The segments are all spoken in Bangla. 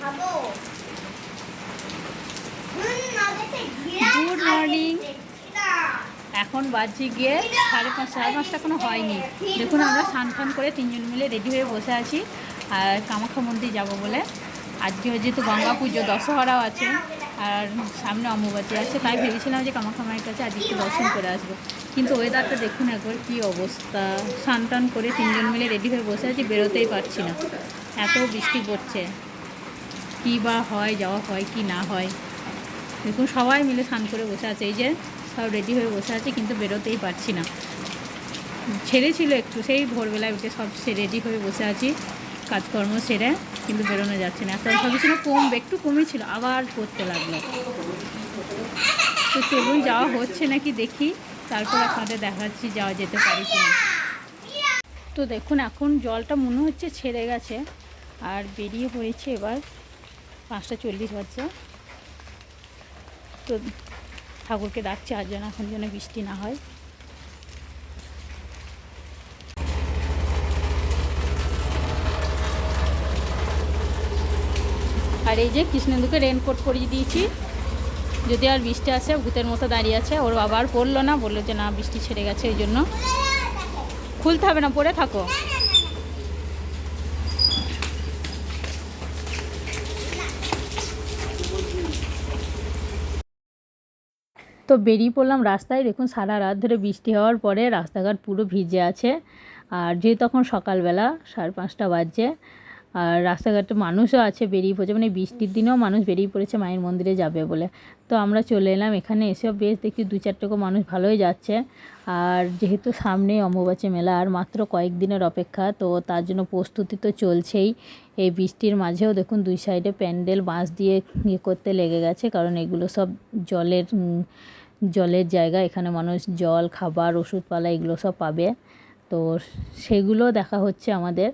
ভাবো। Good morning. এখন বাজছে গিয়ে সাড়ে পাঁচ সাড়ে পাঁচটা কোনো হয়নি। দেখুন আমরা স্নান ফান করে তিনজন মিলে রেডি হয়ে বসে আছি আর কামাখ্যা মন্দির যাব বলে। আজকে যেহেতু গঙ্গা পুজো দশহরাও আছে আর সামনে অম্বুবাচী আছে তাই ভেবেছিলাম যে কামাখ্যা মায়ের কাছে আজকে একটু দর্শন করে আসব। কিন্তু ওয়েদারটা দেখুন একবার কী অবস্থা। স্নান টান করে তিনজন মিলে রেডি হয়ে বসে আছি বেরোতেই পারছি না। এত বৃষ্টি পড়ছে। কী বা হয়, যাওয়া হয় কি না হয়। দেখুন, সবাই মিলে স্নান করে বসে আছে। এই যে সব রেডি হয়ে বসে আছে, কিন্তু বেরোতেই পারছি না। ছেড়েছিল একটু, সেই ভোরবেলায় উঠে সব সে রেডি হয়ে বসে আছি, কাজকর্ম সেরে, কিন্তু বেরোনো যাচ্ছে না। একটা ভেবেছিল কমবে, একটু কমেছিল, আবার করতে লাগল। তো চলুন, যাওয়া হচ্ছে নাকি দেখি, তারপর আপনাদের দেখাচ্ছি যাওয়া যেতে পারি কিনা। তো দেখুন, এখন জলটা মনে হচ্ছে ছেড়ে গেছে, আর বেরিয়ে পড়েছে এবার। পাঁচটা চল্লিশ বাজছে। তো ঠাকুরকে ডাকছে, আর যেন এখন যেন বৃষ্টি না হয়। আর এই যে কৃষ্ণেন্দুকে রেনকোট পরিয়ে দিয়েছি। যদি আর বৃষ্টি আসে, ভূতের মতো দাঁড়িয়ে আছে, ওর বাবা আর পড়ল না, বলল যে না, বৃষ্টি ছেড়ে গেছে, এই জন্য। খুলতে হবে না পরে থাকো। তো বেরিয়ে পড়লাম রাস্তায়। দেখুন, সারা রাত ধরে বৃষ্টি হওয়ার পরে রাস্তাঘাট পুরো ভিজে আছে। আর যেহেতু তখন সকালবেলা, সাড়ে পাঁচটা বাজছে, আর রাস্তাঘাটে মানুষও আছে বেরিয়ে পড়েছে। মানে বৃষ্টির দিনেও মানুষ বেরিয়ে পড়েছে মায়ের মন্দিরে যাবে বলে। তো আমরা চলে এলাম এখানে এসেও বেশ দেখি দু চারটে মানুষ ভালোই যাচ্ছে। আর যেহেতু সামনেই অম্বুবাচী মেলা, আর মাত্র কয়েকদিনের অপেক্ষা, তো তার জন্য প্রস্তুতি তো চলছেই। এই বৃষ্টির মাঝেও দেখুন, দুই সাইডে প্যান্ডেল, বাঁশ দিয়ে ইয়ে করতে লেগে গেছে, কারণ এগুলো সব জলের জলের জায়গা, এখানে মানুষ জল, খাবার, ওষুধপালা এগুলো সব পাবে। তো সেগুলো দেখা হচ্ছে আমাদের।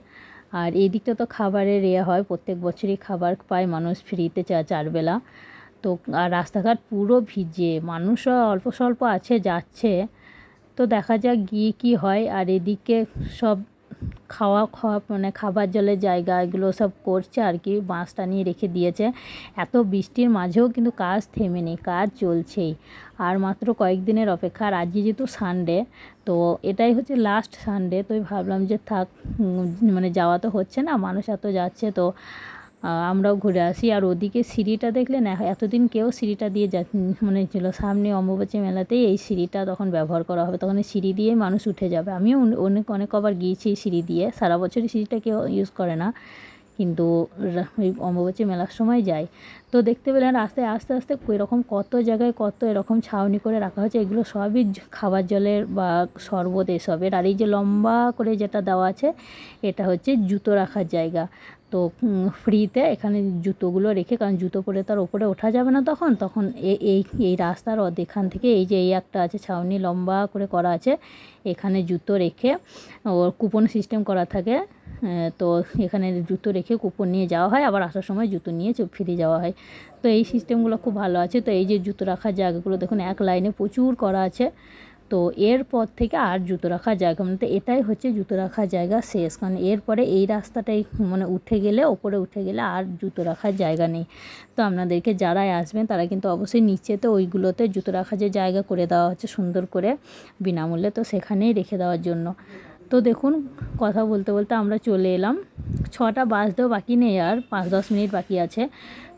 আর এই দিকটা তো খাবারের ইয়ে হয়, প্রত্যেক বছরই খাবার পায়, মানুষ ফ্রিতে চা চারবেলা তো, আর রাস্তাঘাট পুরো ভিজে, মানুষও অল্প স্বল্প আছে, যাচ্ছে। তো দেখা যাক গিয়ে কি হয়। আর এদিকে সব খাওয়া খাওয়া মানে খাবার জলের জায়গা এগুলো সব করছে আর কি বাঁশ টানিয়ে রেখে দিয়েছে। এত বৃষ্টির মাঝেও কিন্তু কাজ থেমেনি কাজ চলছেই। আর মাত্র কয়েকদিনের অপেক্ষা, আর আজকে যেহেতু সানডে তো এটাই হচ্ছে লাস্ট সানডে তো ভাবলাম যে থাক মানে যাওয়া তো হচ্ছে না, মানুষ এত যাচ্ছে, তো আমরাও ঘুরে আসি। আর ওদিকে সিঁড়িটা দেখলে এতদিন কেউ সিঁড়িটা দিয়ে যা মানে ছিল সামনে অম্বুবাচী মেলাতেই এই সিঁড়িটা তখন ব্যবহার করা হবে। তখন এই সিঁড়ি দিয়েই মানুষ উঠে যাবে। আমিও অনে- অনেক অনেক কবার গিয়েছি সিঁড়ি দিয়ে। সারা বছরই সিঁড়িটা কেউ ইউজ করে না। কিন্তু ওই অম্বুবাচী মেলার সময় যাই। তো দেখতে পেলেন রাস্তায় আস্তে আস্তে এরকম কত জায়গায় কত এরকম ছাউনি করে রাখা হয়েছে। এগুলো সবই খাবার জলের বা শরবত এসবের। আর এই যে লম্বা করে যেটা দেওয়া আছে, এটা হচ্ছে জুতো রাখার জায়গা। তো ফ্রিতে এখানে জুতোগুলো রেখে, কারণ জুতো পরে তার ওপরে ওঠা যাবে না তখন তখন এই এই রাস্তার এখান থেকে এই যে, এই একটা আছে ছাউনি লম্বা করে করা আছে, এখানে জুতো রেখে, ওর কুপন সিস্টেম করা থাকে তো এখানে জুতো রেখে কুপন নিয়ে যাওয়া হয়, আবার আসার সময় জুতো নিয়ে ফিরে যাওয়া হয়। তো এই সিস্টেমগুলো খুব ভালো আছে, তো এই যে জুতো রাখার জায়গাগুলো দেখুন, এক লাইনে প্রচুর করা আছে তো এরপর থেকে আর জুতো রাখার জায়গা মানে এটাই হচ্ছে জুতো রাখার জায়গা শেষ। কারণ এরপরে এই রাস্তাটাই মানে উঠে গেলে, ওপরে উঠে গেলে আর জুতো রাখার জায়গা নেই। তো আপনাদেরকে যারাই আসবেন, তারা কিন্তু অবশ্যই নিচেতে ওইগুলোতে জুতো রাখার যে জায়গা করে দেওয়া হচ্ছে সুন্দর করে বিনামূল্যে, তো সেখানেই রেখে দেওয়ার জন্য। তো দেখুন, কথা বলতে বলতে আমরা চলে এলাম। ছটা বাজতেও বাকি নেই আর, পাঁচ দশ মিনিট বাকি আছে।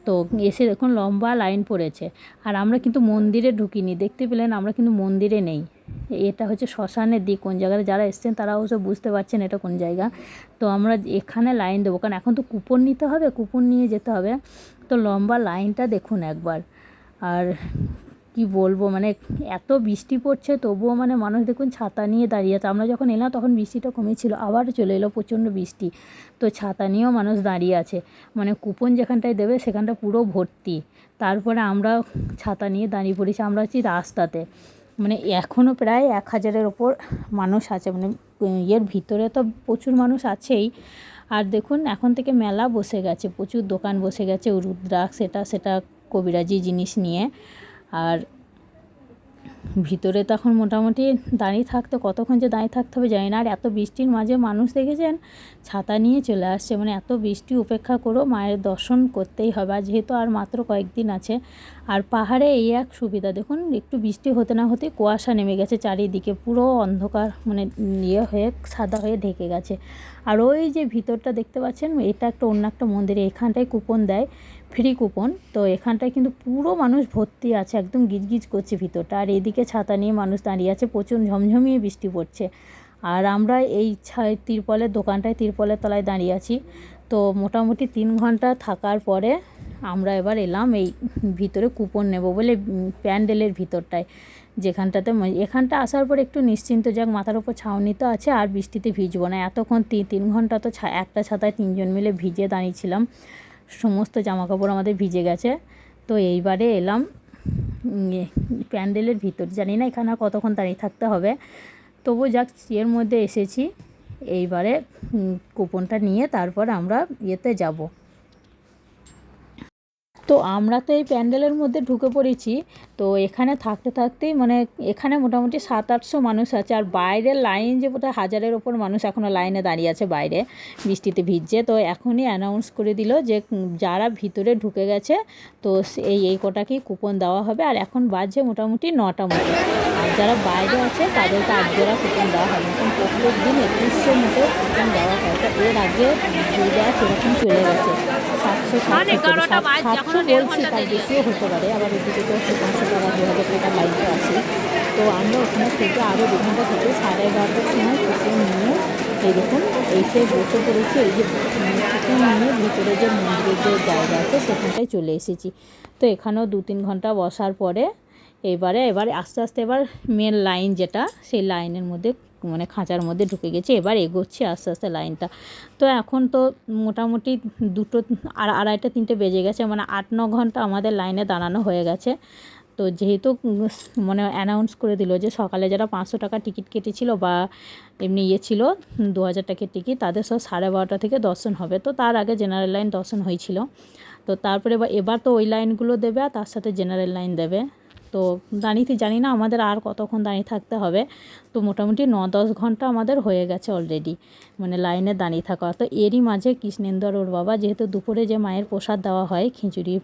তো এসে দেখুন লম্বা লাইন পড়েছে। আর আমরা কিন্তু মন্দিরে ঢুকিনি, দেখতে পেলেন আমরা কিন্তু মন্দিরে নেই। এটা হচ্ছে শ্মশানের দিক, কোন জায়গায় যারা এসছেন তারা অবশ্য বুঝতে পারছেন এটা কোন জায়গা। তো আমরা এখানে লাইন দেবো, কারণ এখন তো কুপন নিতে হবে, কুপন নিয়ে যেতে হবে। তো লম্বা লাইনটা দেখুন একবার। আর কি বলব মানে এত বৃষ্টি পড়ছে, তবুও মানে মানুষ দেখুন ছাতা নিয়ে দাঁড়িয়ে আছে। আমরা যখন এলাম তখন বৃষ্টিটা কমেছিল, আবার চলে এলো প্রচণ্ড বৃষ্টি। তো ছাতা নিয়েও মানুষ দাঁড়িয়ে আছে। মানে কুপন যেখানটায় দেবে সেখানটা পুরো ভর্তি। তারপরে আমরা ছাতা নিয়ে দাঁড়িয়ে পড়েছি, আমরা আছি রাস্তাতে। মানে এখনও প্রায় এক হাজারের ওপর মানুষ আছে মানে ইয়ের ভিতরে তো প্রচুর মানুষ আছেই। আর দেখুন, এখন থেকে মেলা বসে গেছে, প্রচুর দোকান বসে গেছে, রুদ্রাক্ষ, সেটা সেটা কবিরাজি জিনিস নিয়ে। আর ভিতরে তখন মোটামুটি দাঁড়িয়ে থাকতে, কতক্ষণ যে দাঁড়িয়ে থাকতে হবে জানি না। আর এত বৃষ্টির মাঝে মানুষ দেখেছেন, ছাতা নিয়ে চলে আসছে। মানে এত বৃষ্টি উপেক্ষা করেও মায়ের দর্শন করতেই হবে। আর যেহেতু আর মাত্র কয়েকদিন আছে, আর পাহাড়ে এই এক সুবিধা। দেখুন, একটু বৃষ্টি হতে না হতে কুয়াশা নেমে গেছে চারিদিকে। পুরো অন্ধকার মানে ইয়ে হয়ে, সাদা হয়ে ঢেকে গেছে। আর ওই যে ভিতরটা দেখতে পাচ্ছেন, এটা একটা অন্য একটা মন্দিরে। এখানটায় কুপন দেয়। Free coupon. তো এখানটায় কিন্তু পুরো মানুষ ভর্তি আছে, একদম গিজগিজ করছে ভিতরটা। আর এদিকে ছাতা নিয়ে মানুষ দাঁড়িয়ে আছে, প্রচুর ঝমঝমিয়ে বৃষ্টি পড়ছে। আর আমরা এই তিরপলের দোকানটায়, তিরপলের তলায় দাঁড়িয়ে আছি। তো মোটামুটি তিন ঘণ্টা থাকার পরে আমরা এবার এলাম এই ভিতরে কুপন নেব বলে প্যান্ডেলের ভিতরটায়, যেখানটাতে এখানটা আসার পর একটু নিশ্চিন্ত যাক, মাথার উপর ছাউনি তো আছে, আর বৃষ্টিতে ভিজবো না। এতক্ষণ তিন তিন ঘণ্টা তো ছা- একটা ছাতায় তিনজন মিলে ভিজে দাঁড়িয়েছিলাম। সমস্ত জামা কাপড় আমাদের ভিজে গেছে। তো এইবারে এলাম প্যান্ডেলের ভিতর। জানি না এখানে কতক্ষণ দাঁড়িয়ে থাকতে হবে। তবু যাক এর মধ্যে এসেছি। এইবারে কুপনটা নিয়ে তারপর আমরা ইয়েতে যাব। তো আমরা তো এই প্যান্ডেলের মধ্যে ঢুকে পড়েছি। তো এখানে থাকতে থাকতেই মানে এখানে মোটামুটি সাত আটশো মানুষ আছে আর বাইরের লাইন যে বোধহয় হাজারের ওপর মানুষ এখনও লাইনে দাঁড়িয়ে আছে বাইরে, বৃষ্টিতে ভিজছে। তো এখনই অ্যানাউন্স করে দিল যে যারা ভিতরে ঢুকে গেছে, তো এই এই কটাকেই কুপন দেওয়া হবে। আর এখন বাজছে মোটামুটি নটা মতো। যারা বাইরে আছে তাদেরকে আজকেরা কুপন দেওয়া হবে এখন প্রত্যেক দিন একুশশো মতো কুপন দেওয়া হয়। তো এর আগে যে ব্যাচ এরকম চলে গেছে। সাতশো সাতশো বলছি তার বেশিও হতে পারে। আবার ওদিকে তো পাঁচশো টাকা দু হাজার টাকা তো আছে। তো আমরা ওখানে থেকে আরও দু ঘণ্টা থেকে সাড়ে এগারোটার সময় কুপন নিয়ে এই দেখুন এসে বসে পড়েছি। এই যে কুপন নিয়ে ভিতরে যে মন্দিরের যে জায়গা আছে সেখানটায় চলে এসেছি। তো এখানেও দু তিন ঘণ্টা বসার পরে এবারে, এবার আস্তে আস্তে এবার মেন লাইন যেটা, সেই লাইনের মধ্যে মানে খাঁচার মধ্যে ঢুকে গেছে। এবার এগোচ্ছে আস্তে আস্তে লাইনটা তো এখন তো মোটামুটি দুটো, আর আড়াইটা, তিনটে বেজে গেছে মানে আট, ন ঘণ্টা আমাদের লাইনে দাঁড়ানো হয়ে গেছে। তো যেহেতু মানে অ্যানাউন্স করে দিল যে সকালে যারা পাঁচশো টাকা টিকিট কেটেছিল বা এমনি ইয়ে ছিল, দু হাজার টাকার টিকিট তাদের সব সাড়ে বারোটা থেকে দর্শন হবে। তো তার আগে জেনারেল লাইন দর্শন হয়েছিল। তো তারপরে এবার তো ওই লাইনগুলো দেবে আর তার সাথে জেনারেল লাইন দেবে। তো দাঁড়িয়ে জানি না আমাদের আর কতক্ষণ দাঁড়িয়ে থাকতে হবে। তো মোটামুটি ন দশ ঘণ্টা আমাদের হয়ে গেছে অলরেডি মানে লাইনে দাঁড়িয়ে থাকা। তো এরই মাঝে কৃষ্ণেন্দর ওর বাবা, যেহেতু দুপুরে যে মায়ের প্রসাদ দেওয়া হয়, খিচুড়ি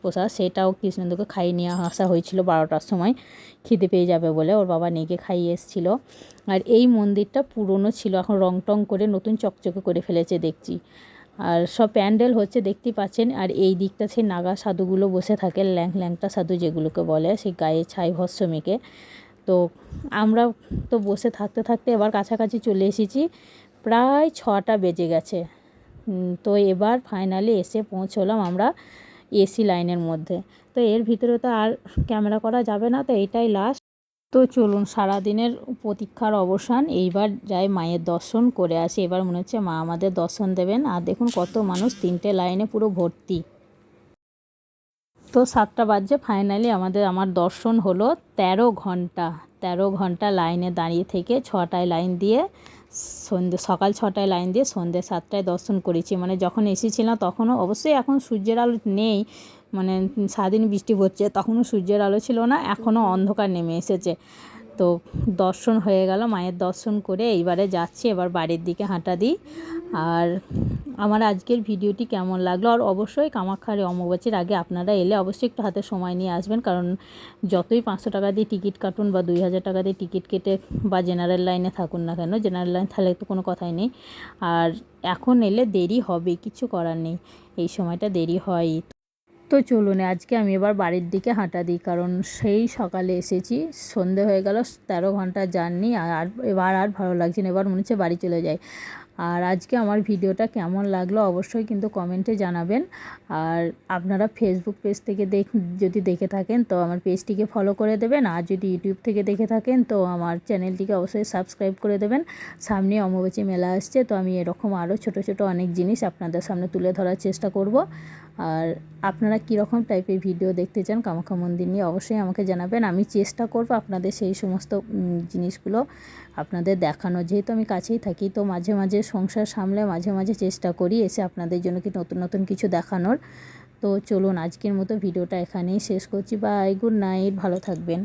প্রসাদ, সেটাও কৃষ্ণেন্দুকে খাইয়ে নিয়ে আসা হয়েছিল বারোটার সময়। খিদে পেয়ে যাবে বলে ওর বাবা নিয়ে গিয়ে খাইয়ে এসেছিল। আর এই মন্দিরটা পুরনো ছিল, এখন রং টং করে নতুন চকচকে করে ফেলেছে দেখছি। আর সব প্যান্ডেল হচ্ছে দেখতেই পাচ্ছেন, আর এই দিকটা সেই নাগা সাধুগুলো বসে থাকে, ল্যাং ল্যাংটা সাধু যেগুলোকে বলে, সেই গায়ে ছাই ভস্য মেখে তো আমরা তো বসে থাকতে থাকতে এবার কাছাকাছি চলে এসেছি, প্রায় ছটা বেজে গেছে। তো এবার ফাইনালি এসে পৌঁছলাম আমরা এসি লাইনের মধ্যে। তো এর ভিতরে তো আর ক্যামেরা করা যাবে না, তো এইটাই লাস্ট তো চলুন, সারাদিনের প্রতীক্ষার অবসান। এইবার যাই মায়ের দর্শন করে আসি। এবার মনে হচ্ছে মা আমাদের দর্শন দেবেন। আর দেখুন কত মানুষ তিনটে লাইনে পুরো ভর্তি। তো সাতটা বাজে ফাইনালি আমাদের, আমার দর্শন হলো তেরো ঘণ্টা। তেরো ঘণ্টা লাইনে দাঁড়িয়ে থেকে ছটায় লাইন দিয়ে সন্ধ্যে সকাল ছটায় লাইন দিয়ে সন্ধ্যে সাতটায় দর্শন করেছি। মানে যখন এসেছিলাম তখনও অবশ্যই এখন সূর্যের আলো নেই। মানে সারাদিন বৃষ্টি হচ্ছে, তখনও সূর্যের আলো ছিল না, এখনও অন্ধকার নেমে এসেছে। তো দর্শন হয়ে গেল, মায়ের দর্শন করে এইবারে যাচ্ছি, এবার বাড়ির দিকে হাঁটা দিই। আর আমার আজকের ভিডিওটি কেমন লাগল, আর অবশ্যই কামাখ্যার এই অমাবস্যার আগে আপনারা এলে অবশ্যই একটু হাতে সময় নিয়ে আসবেন, কারণ যতই পাঁচশো টাকা দিয়ে টিকিট কাটুন বা দুই হাজার টাকা দিয়ে টিকিট কেটে বা জেনারেল লাইনে থাকুন না কেন, জেনারেল লাইন তাহলে তো কোনো কথাই নেই। আর এখন এলে দেরি হবে, কিছু করার নেই, এই সময়টা দেরি হয়। তো চলুন, আজকে আমি এবার বাড়ির দিকে হাঁটা দিই, কারণ সেই সকালে এসেছি, সন্ধে হয়ে গেল, তেরো ঘণ্টা জার্নি, আর এবার আর ভালো লাগছে না, এবার মনে হচ্ছে বাড়ি চলে যাই। আর আজকে আমার ভিডিওটা কেমন লাগল অবশ্যই কিন্তু কমেন্টে জানাবেন, আর আপনারা ফেসবুক পেজ থেকে দেখ, যদি দেখে থাকেন, তো আমার পেজটিকে ফলো করে দেবেন, আর যদি ইউটিউব থেকে দেখে থাকেন, তো আমার চ্যানেলটিকে অবশ্যই সাবস্ক্রাইব করে দেবেন। সামনে অমাবস্যা মেলা আসছে, তো আমি এরকম আরও ছোট ছোট অনেক জিনিস আপনাদের সামনে তুলে ধরার চেষ্টা করব। আর আপনারা কীরকম টাইপের ভিডিও দেখতে চান কামাখ্যা মন্দির নিয়ে অবশ্যই আমাকে জানাবেন। আমি চেষ্টা করব আপনাদের সেই সমস্ত জিনিসগুলো আপনাদের দেখানো যেহেতু আমি কাছেই থাকি, তো মাঝে মাঝে সংসার সামলে মাঝে মাঝে চেষ্টা করি এসে আপনাদের জন্য কি নতুন নতুন কিছু দেখানোর। তো চলুন, আজকের মতো ভিডিওটা এখানেই শেষ করছি। বাই গুড নাইট ভালো থাকবেন।